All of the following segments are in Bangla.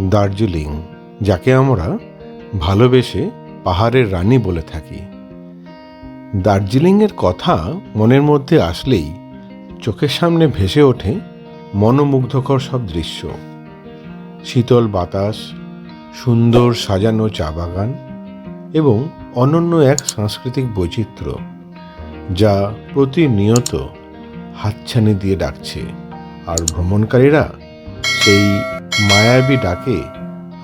দার্জিলিং, যাকে আমরা ভালোবেসে পাহাড়ের রানী বলে থাকি। দার্জিলিংয়ের কথা মনের মধ্যে আসলেই চোখের সামনে ভেসে ওঠে মনোমুগ্ধকর সব দৃশ্য। শীতল বাতাস, সুন্দর সাজানো চা বাগান এবং অনন্য এক সাংস্কৃতিক বৈচিত্র্য যা প্রতিনিয়ত হাতছানি দিয়ে ডাকছে। আর ভ্রমণকারীরা সেই মায়াবী ডাকে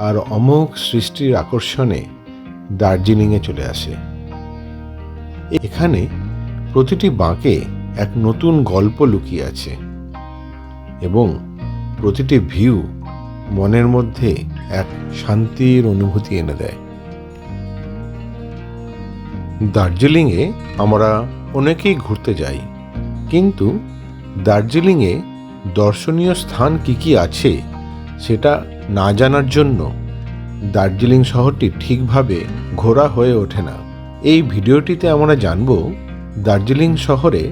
আর অমোঘ সৃষ্টির আকর্ষণে দার্জিলিংয়ে চলে আসে। এখানে প্রতিটি বাঁকে এক নতুন গল্প লুকিয়ে আছে এবং প্রতিটি ভিউ মনের মধ্যে এক শান্তির অনুভূতি এনে দেয়। দার্জিলিংয়ে আমরা অনেকেই ঘুরতে যাই, কিন্তু দার্জিলিংয়ে দর্শনীয় স্থান কি কি আছে সেটা না জানার জন্য দার্জিলিং শহরটি ঠিকভাবে ঘোরা হয়ে ওঠে না। এই ভিডিওটিতে আমরা জানব দার্জিলিং শহরে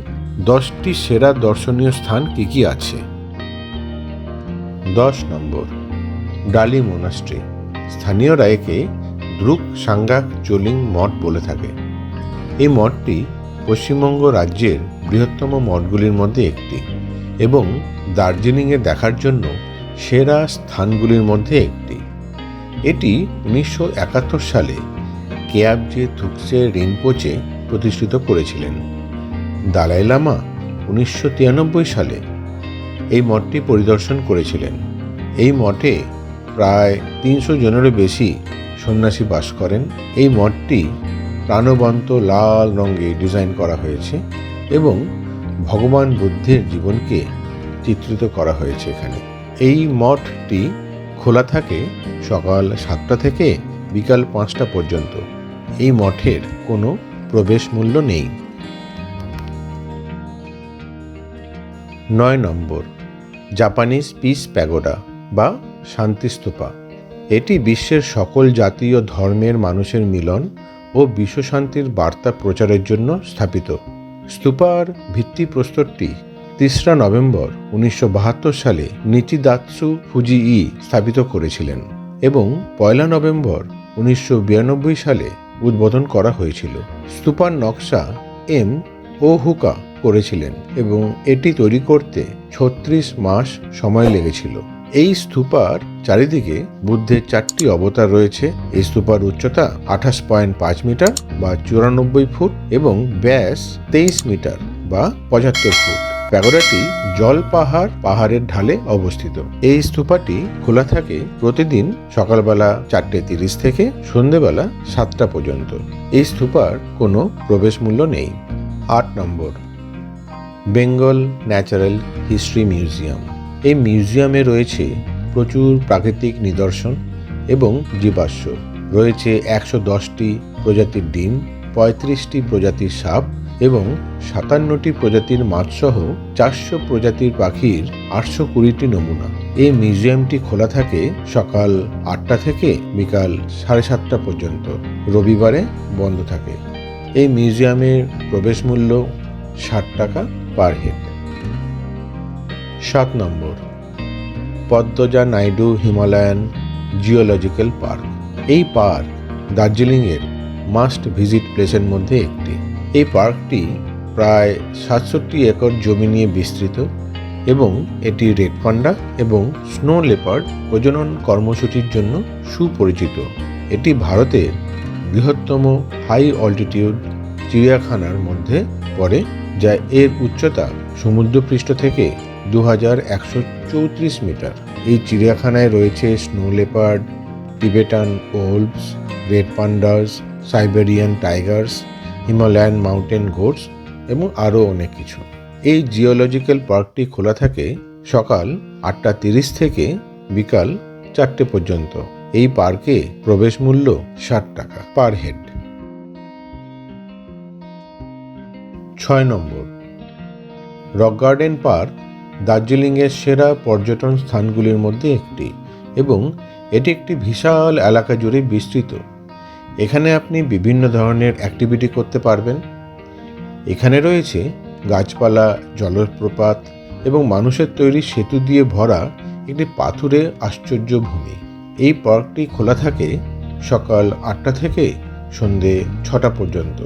দশটি সেরা দর্শনীয় স্থান কি কি আছে। দশ নম্বর, ডালি মোনাস্ট্রি। স্থানীয়রা একে দ্রুক সাঙ্গাক চোলিং মঠ বলে থাকে। এই মঠটি পশ্চিমবঙ্গ রাজ্যের বৃহত্তম মঠগুলির মধ্যে একটি এবং দার্জিলিংয়ে দেখার জন্য সেরা স্থানগুলির মধ্যে একটি। এটি উনিশশো একাত্তর সালে কেয়াবজে থুকসে রিনপোচে প্রতিষ্ঠিত করেছিলেন। দালাই লামা উনিশশো তিরানব্বই সালে এই মঠটি পরিদর্শন করেছিলেন। এই মঠে প্রায় তিনশো জনেরও বেশি সন্ন্যাসী বাস করেন। এই মঠটি প্রাণবন্ত লাল রঙে ডিজাইন করা হয়েছে এবং ভগবান বুদ্ধের জীবনকে চিত্রিত করা হয়েছে এখানে। এই মঠটি খোলা থাকে সকাল সাতটা থেকে বিকাল পাঁচটা পর্যন্ত। এই মঠের কোনো প্রবেশ মূল্য নেই। নয় নম্বর, জাপানিজ পিস প্যাগোডা বা শান্তিস্তূপা এটি বিশ্বের সকল জাতীয় ধর্মের মানুষের মিলন ও বিশ্বশান্তির বার্তা প্রচারের জন্য স্থাপিত। স্তূপার ভিত্তিপ্রস্তরটি তেসরা নভেম্বর উনিশশো বাহাত্তর সালে নিচিদাৎসু ফুজি ই স্থাপিত করেছিলেন এবং পয়লা নভেম্বর উনিশশো বিরানব্বই সালে উদ্বোধন করা হয়েছিল। স্তূপার নকশা এম ও হুকা করেছিলেন এবং এটি তৈরি করতে ছত্রিশ মাস সময় লেগেছিল। এই স্তূপার চারিদিকে বুদ্ধের চারটি অবতার রয়েছে। এই স্তূপার উচ্চতা আঠাশ পয়েন্ট পাঁচ মিটার বা চুরানব্বই ফুট এবং ব্যাস তেইশ মিটার বা পঁচাত্তর ফুট। প্যাগোডাটি জল পাহাড় পাহাড়ের ঢালে অবস্থিত। এই স্তূপাটি খোলা থাকে প্রতিদিন সকালবেলা চারটে তিরিশ থেকে সন্ধেবেলা সাতটা পর্যন্ত। এই স্তূপার কোনো প্রবেশ মূল্য নেই। আট নম্বর, বেঙ্গল ন্যাচারাল হিস্ট্রি মিউজিয়াম। এই মিউজিয়ামে রয়েছে প্রচুর প্রাকৃতিক নিদর্শন এবং জীবাশ্ম। রয়েছে একশো দশটি প্রজাতির ডিম, পঁয়ত্রিশটি প্রজাতির সাপ এবং সাতান্নটি প্রজাতির মাছসহ চারশো প্রজাতির পাখির আটশো কুড়িটি নমুনা। এই মিউজিয়ামটি খোলা থাকে সকাল আটটা থেকে বিকাল সাড়ে সাতটা পর্যন্ত। রবিবারে বন্ধ থাকে। এই মিউজিয়ামের প্রবেশ মূল্য ষাট টাকা পার হেড। সাত নম্বর, Padmaja Naidu Himalayan zoological park. এই পার্ক দার্জিলিংয়ের মাস্ট ভিজিট প্লেসের মধ্যে একটি। এই পার্কটি প্রায় সাতষট্টি একর জমি নিয়ে বিস্তৃত এবং এটি রেড পান্ডা এবং স্নো লেপার্ড প্রজনন কর্মসূচির জন্য সুপরিচিত। এটি ভারতের বৃহত্তম হাই অল্টিটিউড চিড়িয়াখানার মধ্যে পড়ে, যা এর উচ্চতা সমুদ্রপৃষ্ঠ থেকে দু হাজার একশো চৌত্রিশ মিটার। এই চিড়িয়াখানায় রয়েছে snow leopard, Tibetan wolves red pandas Siberian tigers Himalayan mountain goats এবং আরও অনেক কিছু। এই জিওলজিক্যাল পার্কটি খোলা থাকে সকাল আটটা তিরিশ থেকে বিকাল চারটে পর্যন্ত। এই পার্কে প্রবেশ মূল্য ষাট টাকা পার হেড। ছয় নম্বর। রক গার্ডেন পার্ক দার্জিলিংয়ের সেরা পর্যটন স্থানগুলির মধ্যে একটি এবং এটি একটি বিশাল এলাকা জুড়ে বিস্তৃত। এখানে আপনি বিভিন্ন ধরনের অ্যাক্টিভিটি করতে পারবেন। এখানে রয়েছে গাছপালা জলপ্রপাত এবং মানুষের তৈরি সেতু দিয়ে ভরা একটি পাথুরে আশ্চর্য ভূমি। এই পার্কটি খোলা থাকে সকাল আটটা থেকে সন্ধে ছটা পর্যন্ত।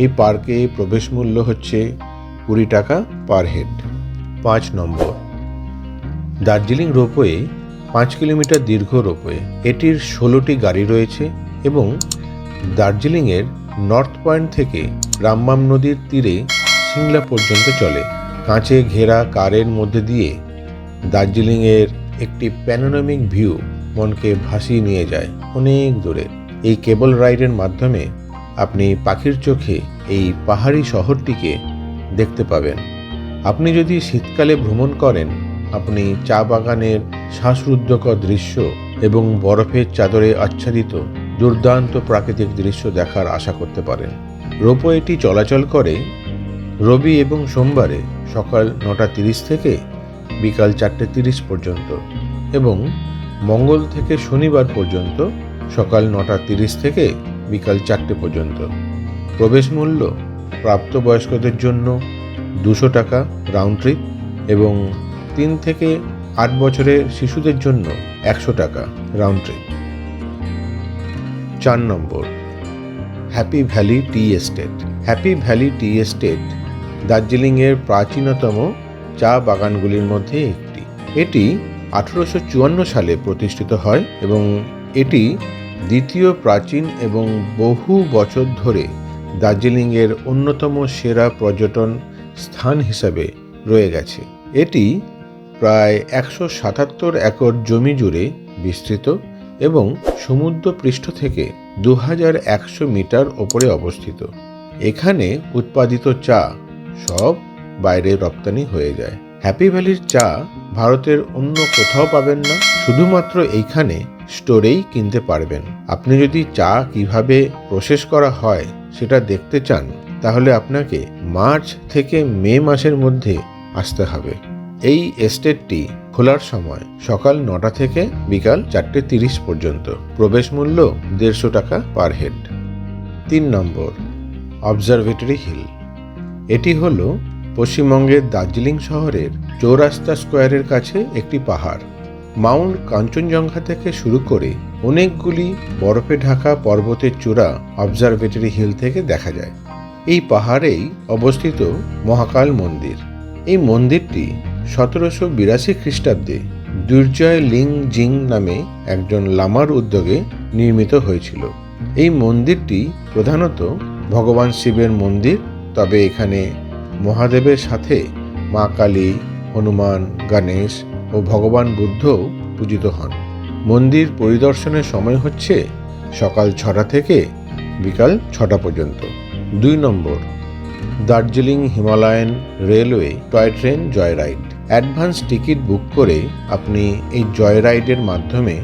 এই পার্কে প্রবেশ মূল্য হচ্ছে কুড়ি টাকা পার হেড। পাঁচ নম্বর। দার্জিলিং রোপওয়ে পাঁচ কিলোমিটার দীর্ঘ রোপওয়ে। এটির ষোলোটি গাড়ি রয়েছে। দার্জিলিংয়ের নর্থ পয়েন্ট থেকে রামবাম নদীর তীরে সিংলা পর্যন্ত চলে। কাঁচে ঘেরা কারের মধ্যে দিয়ে দার্জিলিংয়ের একটি প্যানোরামিক ভিউ মনকে ভাসিয়ে নিয়ে যায় অনেক দূরে। এই কেবল রাইডের মাধ্যমে আপনি পাখির চোখে এই পাহাড়ি শহরটিকে দেখতে পাবেন। আপনি যদি শীতকালে ভ্রমণ করেন, আপনি চা বাগানের শ্বাসরুদ্ধকর দৃশ্য এবং বরফের চাদরে আচ্ছাদিত দুর্দান্ত প্রাকৃতিক দৃশ্য দেখার আশা করতে পারেন। রোপওয়েটি চলাচল করে রবি এবং সোমবারে সকাল নটা তিরিশ থেকে বিকাল চারটে তিরিশ পর্যন্ত এবং মঙ্গল থেকে শনিবার পর্যন্ত সকাল নটা তিরিশ থেকে বিকাল চারটে পর্যন্ত। প্রবেশ মূল্য প্রাপ্তবয়স্কদের জন্য দুশো টাকা রাউন্ড ট্রিপ এবং তিন থেকে আট বছরের শিশুদের জন্য একশো টাকা রাউন্ড ট্রিপ চার নম্বর। Happy valley tea estate happy valley tea estate দার্জিলিংয়ের প্রাচীনতম চা বাগানগুলির মধ্যে একটি। এটি আঠেরোশো চুয়ান্ন সালে প্রতিষ্ঠিত হয় এবং এটি দ্বিতীয় প্রাচীন এবং বহু বছর ধরে দার্জিলিংয়ের অন্যতম সেরা পর্যটন স্থান হিসাবে রয়ে গেছে। এটি প্রায় একশো সাতাত্তর একর জমি জুড়ে বিস্তৃত। এবং সমুদ্র পৃষ্ঠ থেকে দু হাজার একশো মিটার ওপরে অবস্থিত। এখানে উৎপাদিত চা সব বাইরে রপ্তানি হয়ে যায়। হ্যাপি ভ্যালির চা ভারতের অন্য কোথাও পাবেন না। শুধুমাত্র এইখানে স্টোরেই কিনতে পারবেন। আপনি যদি চা কীভাবে প্রসেস করা হয় সেটা দেখতে চান, তাহলে আপনাকে মার্চ থেকে মে মাসের মধ্যে আসতে হবে। এই এস্টেটটি খোলার সময় সকাল নটা থেকে বিকাল চারটে তিরিশ পর্যন্ত। প্রবেশ মূল্য দেড়শো টাকা পার হেড। তিন নম্বর, অবজারভেটরি হিল। এটি হল পশ্চিমবঙ্গের দার্জিলিং শহরের চৌরাস্তা স্কোয়ারের কাছে একটি পাহাড়। মাউন্ট কাঞ্চনজঙ্ঘা থেকে শুরু করে অনেকগুলি বরফে ঢাকা পর্বতের চূড়া অবজারভেটরি হিল থেকে দেখা যায়। এই পাহাড়েই অবস্থিত মহাকাল মন্দির। এই মন্দিরটি সতেরোশো বিরাশি খ্রিস্টাব্দে দুর্জয় লিং জিং নামে একজন লামার উদ্যোগে নির্মিত হয়েছিল। এই মন্দিরটি প্রধানত ভগবান শিবের মন্দির, তবে এখানে মহাদেবের সাথে মা কালী, হনুমান, গণেশ ও ভগবান বুদ্ধও পূজিত হন। মন্দির পরিদর্শনের সময় হচ্ছে সকাল ছটা থেকে বিকাল ছটা পর্যন্ত। দুই নম্বর, Darjeeling Himalayan railway toy train joy ride advance ticket book করে আপনি এই জয় রাইডের মাধ্যমে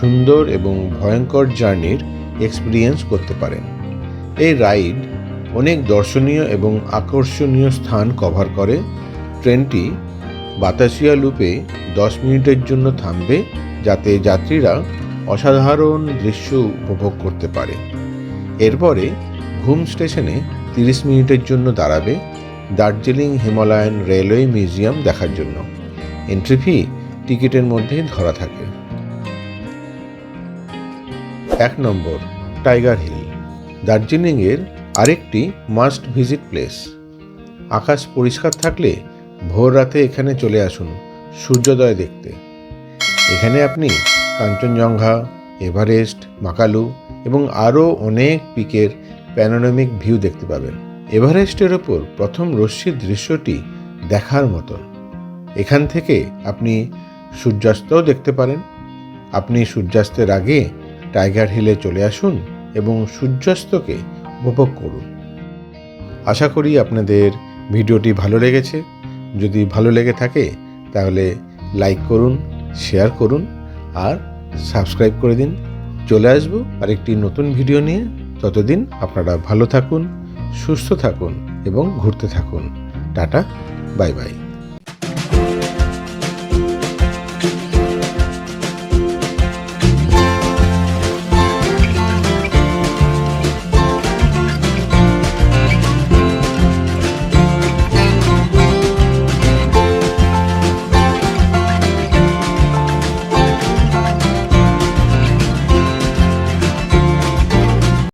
সুন্দর এবং ভয়ঙ্কর জার্নির এক্সপিরিয়েন্স করতে পারেন। এই রাইড অনেক দর্শনীয় এবং আকর্ষণীয় স্থান কভার করে। ট্রেনটি বাতাসিয়া লুপে দশ মিনিটের জন্য থামবে, যাতে যাত্রীরা অসাধারণ দৃশ্য উপভোগ করতে পারে। এরপরে ঘুম স্টেশনে তিরিশ মিনিটের জন্য দাঁড়াবে। দার্জিলিং হিমালয়ান রেলওয়ে মিউজিয়াম দেখার জন্য। এন্ট্রি ফি টিকিটের মধ্যে ধরা থাকে। এক নম্বর টাইগার হিল দার্জিলিংয়ের আরেকটি মাস্ট ভিজিট প্লেস। আকাশ পরিষ্কার থাকলে ভোর রাতে এখানে চলে আসুন, সূর্যোদয় দেখতে। এখানে আপনি কাঞ্চনজঙ্ঘা, এভারেস্ট, মাকালু এবং আরও অনেক পিকের প্যানোরামিক ভিউ দেখতে পাবেন। এভারেস্টের ওপর প্রথম রশ্মির দৃশ্যটি দেখার মতন এখান থেকে আপনি সূর্যাস্তও দেখতে পারেন। আপনি সূর্যাস্তের আগে টাইগার হিলে চলে আসুন এবং সূর্যাস্তকে উপভোগ করুন। আশা করি আপনাদের ভিডিওটি ভালো লেগেছে। যদি ভালো লেগে থাকে, তাহলে লাইক করুন, শেয়ার করুন আর সাবস্ক্রাইব করে দিন। চলে আসব আরেকটি নতুন ভিডিও নিয়ে। ততদিন আপনারা ভালো থাকুন। সুস্থ থাকুন এবং ঘুরতে থাকুন। Tata bye bye.